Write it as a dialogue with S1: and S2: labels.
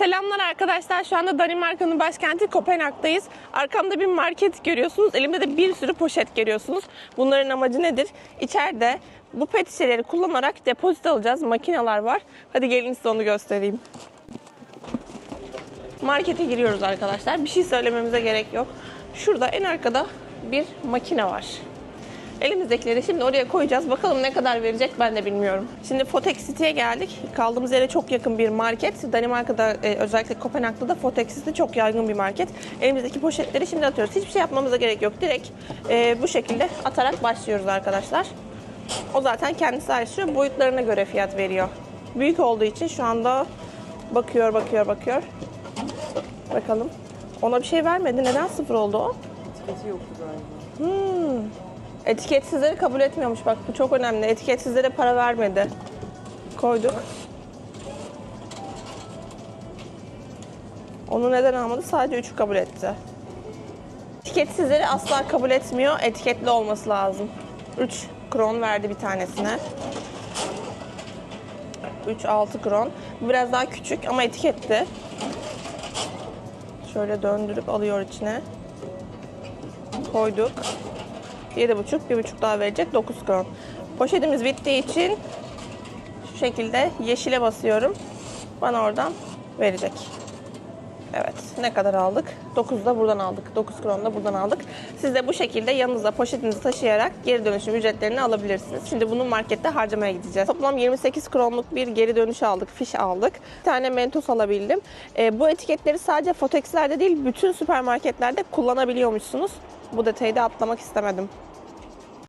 S1: Selamlar arkadaşlar. Şu anda Danimarka'nın başkenti Kopenhag'dayız. Arkamda bir market görüyorsunuz. Elimde de bir sürü poşet görüyorsunuz. Bunların amacı nedir? İçeride bu pet şişeleri kullanarak depozit alacağız. Makineler var. Hadi gelin size onu göstereyim. Markete giriyoruz arkadaşlar. Bir şey söylememize gerek yok. Şurada en arkada bir makine var. Elimizdekileri şimdi oraya koyacağız. Bakalım ne kadar verecek ben de bilmiyorum. Şimdi Fotex City'ye geldik. Kaldığımız yere çok yakın bir market. Danimarka'da e, özellikle Kopenhag'da da Fotex City çok yaygın bir market. Elimizdeki poşetleri şimdi atıyoruz. Hiçbir şey yapmamıza gerek yok. Direkt e, bu şekilde atarak başlıyoruz arkadaşlar. O zaten kendisi ayrıştırıyor. Boyutlarına göre fiyat veriyor. Büyük olduğu için şu anda bakıyor, bakıyor, bakıyor. Bakalım. Ona bir şey vermedi. Neden sıfır oldu o?
S2: Etiketi yoktu galiba.
S1: Etiketsizleri kabul etmiyormuş bak bu çok önemli. Etiketsizlere para vermedi. Koyduk. Onu neden almadı? Sadece 3'ü kabul etti. Etiketsizleri asla kabul etmiyor. Etiketli olması lazım. 3 kron verdi bir tanesine. 3-6 kron. Bu biraz daha küçük ama etiketli. Şöyle döndürüp alıyor içine. Koyduk. 7,5, bir buçuk daha verecek 9 kron. Poşetimiz bittiği için şu şekilde yeşile basıyorum. Bana oradan verecek. Evet. Ne kadar aldık? 9 da buradan aldık. 9 kron da buradan aldık. Siz de bu şekilde yanınıza poşetinizi taşıyarak geri dönüşüm ücretlerini alabilirsiniz. Şimdi bunu markette harcamaya gideceğiz. Toplam 28 kronluk bir geri dönüş aldık, fiş aldık. Bir tane mentos alabildim. Ee, bu etiketleri sadece Fotex'lerde değil bütün süpermarketlerde kullanabiliyormuşsunuz. Bu detayı da atlamak istemedim.